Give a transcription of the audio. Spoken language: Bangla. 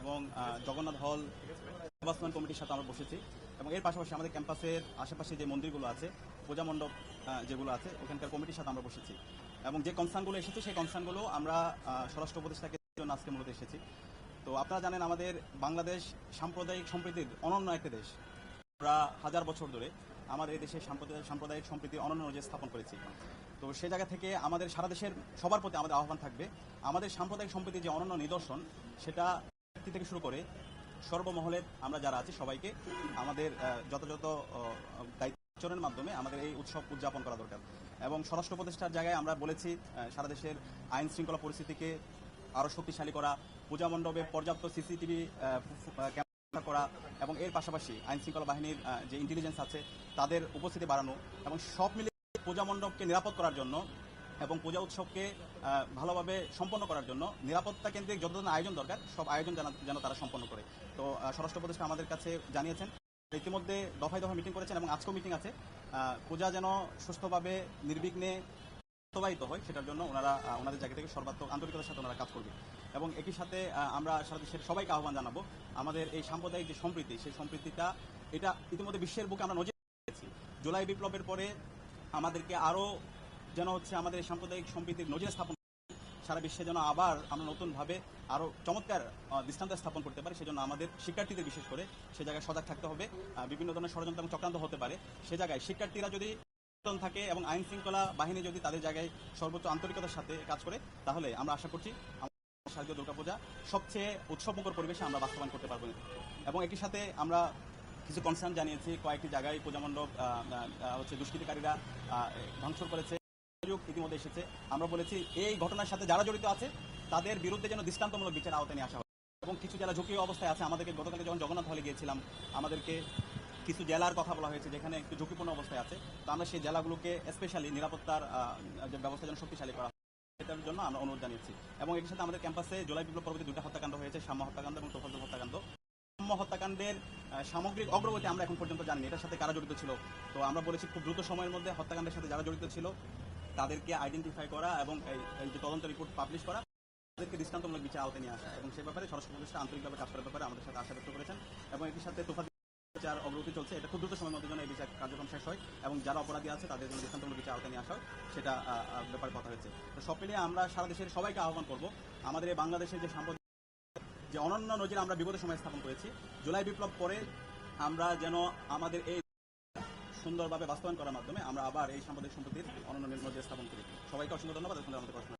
এবং জগন্নাথ হল বাস্তবায়ন কমিটির সাথে আমরা বসেছি এবং এর পাশাপাশি আমাদের ক্যাম্পাসের আশেপাশে যে মন্দিরগুলো আছে, পূজা মণ্ডপ যেগুলো আছে, ওখানকার কমিটির সাথে আমরা বসেছি। এবং যে কনসার্নগুলো এসেছে, সেই কনসার্নগুলো আমরা স্বরাষ্ট্র উপদেষ্টাকে জন্য আজকে মূলত এসেছি। তো আপনারা জানেন আমাদের বাংলাদেশ সাম্প্রদায়িক সম্প্রীতির অনন্য একটা দেশ। আমরা হাজার বছর ধরে আমাদের এই দেশে সাম্প্রদায়িক সাম্প্রদায়িক সম্প্রীতির অনন্য নজির স্থাপন করেছি। তো সে জায়গা থেকে আমাদের সারা দেশের সবার প্রতি আমাদের আহ্বান থাকবে। আমাদের সাম্প্রদায়িক সম্প্রীতির যে অনন্য নিদর্শন, সেটা ব্যক্তি থেকে শুরু করে সর্বমহলের আমরা যারা আছি সবাইকে আমাদের যথাযথ দায়িত্বের মাধ্যমে আমাদের এই উৎসব উদযাপন করা দরকার। এবং স্বরাষ্ট্র উপদেষ্টার জায়গায় আমরা বলেছি সারা দেশের আইন শৃঙ্খলা পরিস্থিতিকে আরও শক্তিশালী করা, পূজা মণ্ডপে পর্যাপ্ত সিসিটিভি ক্যামেরা করা এবং এর পাশাপাশি আইন শৃঙ্খলা বাহিনীর যে ইন্টেলিজেন্স আছে, তাদের উপস্থিতি বাড়ানো এবং সব মিলে পূজা মণ্ডপকে নিরাপদ করার জন্য এবং পূজা উৎসবকে ভালোভাবে সম্পন্ন করার জন্য নিরাপত্তা কেন্দ্রিক যত আয়োজন দরকার, সব আয়োজন যেন তারা সম্পন্ন করে। তো স্বরাষ্ট্র উপদেষ্টা আমাদের কাছে জানিয়েছেন, ইতিমধ্যে দফায় দফায় মিটিং করেছেন এবং আজকেও মিটিং আছে। পূজা যেন সুস্থভাবে, নির্বিঘ্নে বাস্তবায়িত হয়, সেটার জন্য ওনারা ওনাদের জায়গা থেকে সর্বাত্মক আন্তরিকতার সাথে ওনারা কাজ করবে। এবং একই সাথে আমরা সারা দেশের সবাইকে আহ্বান জানাব, আমাদের এই সাম্প্রদায়িক যে সম্প্রীতি, সেই সম্প্রীতিটা, এটা ইতিমধ্যে বিশ্বের বুকে আমরা নজর জুলাই বিপ্লবের পরে আমাদেরকে আরও যেন হচ্ছে আমাদের সাম্প্রদায়িক সম্প্রীতির নজির স্থাপন সারা বিশ্বে যেন আবার আমরা নতুনভাবে আরও চমৎকার দৃষ্টান্ত স্থাপন করতে পারি সেজন্য আমাদের শিক্ষার্থীদের বিশেষ করে সে জায়গায় সজাগ থাকতে হবে। বিভিন্ন ধরনের ষড়যন্ত্র এবং চক্রান্ত হতে পারে। সে জায়গায় শিক্ষার্থীরা যদি থাকে এবং আইন শৃঙ্খলা বাহিনী যদি তাদের জায়গায় সর্বোচ্চ আন্তরিকতার সাথে কাজ করে তাহলে আমরা আশা করছি শারদীয় দুর্গাপূজা সবচেয়ে উৎসবমুখর পরিবেশে আমরা বাস্তবায়ন করতে পারব। এবং একই সাথে আমরা কিছু কনসার্ন জানিয়েছি। কয়েকটি জায়গায় পূজা মণ্ডপ আহ, আহ, হচ্ছে দুষ্কৃতিকারীরা ভাঙচুর করেছে। অভিযোগ ইতিমধ্যে এসেছে। আমরা বলেছি, এই ঘটনার সাথে যারা জড়িত আছে, তাদের বিরুদ্ধে যেন দৃষ্টান্তমূলক বিচার আওতায় নিয়ে আসা হয়। এবং কিছু যারা ঝুঁকি অবস্থায় আছে। আমাদেরকে গতকালে যখন জগন্নাথ হলে গিয়েছিলাম, আমাদেরকে কিছু জেলার কথা বলা হয়েছে, যেখানে একটু ঝুঁকিপূর্ণ অবস্থায় আছে। তো আমরা সেই জেলাগুলোকে স্পেশালি নিরাপত্তার ব্যবস্থা যেন শক্তিশালী করা সেটার জন্য আমরা অনুরোধ জানিয়েছি। এবং এর সাথে আমাদের ক্যাম্পাসে জুলাই বিপ্লব পরবর্তী দুটো হত্যাকাণ্ড হয়েছে, সাম্য হত্যাকাণ্ড এবং তোফাজুল হত্যাকাণ্ড। সাম্য হত্যাকাণ্ডের সামগ্রিক অগ্রগতি আমরা এখন পর্যন্ত জানি এটার সাথে কারা জড়িত ছিল? তো আমরা বলেছি, খুব দ্রুত সময়ের মধ্যে হত্যাকাণ্ডের সাথে যারা জড়িত ছিল তাদেরকে আইডেন্টিফাই করা এবং এই যে তদন্ত রিপোর্ট পাবলিশ করা, তাদেরকে দৃষ্টান্তমূলক বিচার আওতায় নিয়ে আসা এবং সে ব্যাপারে স্বরাষ্ট্র উপদেষ্টা আন্তরিকভাবে কাজ করার ব্যাপারে আমাদের সাথে আশা ব্যক্ত করেছেন এবং এটির সাথে তোফা বিচার অগ্রগতি চলছে। এটা খুব দ্রুত সময়ের মধ্যে যেন এই বিচার কার্যক্রম শেষ হয় এবং যারা অপরাধী আছে তাদের জন্য দৃষ্টান্তমূলক বিচার আওতায় নিয়ে আসা হয়, সেটা ব্যাপারে কথা হয়েছে। তো সব মিলিয়ে আমরা সারা দেশের সবাইকে আহ্বান করব, আমাদের এই বাংলাদেশের যে সাম্প্রদায়িক যে অনন্য নজির আমরা বিগত সময় স্থাপন করেছি, জুলাই বিপ্লব পরে আমরা যেন আমাদের এই সুন্দরভাবে বাস্তবায়ন করার মাধ্যমে আমরা আবার এই সাম্প্রদায়িক সম্পত্তির অনন্য নির্মাণ স্থাপন করি। সবাইকে অসংখ্য ধন্যবাদ আমাদের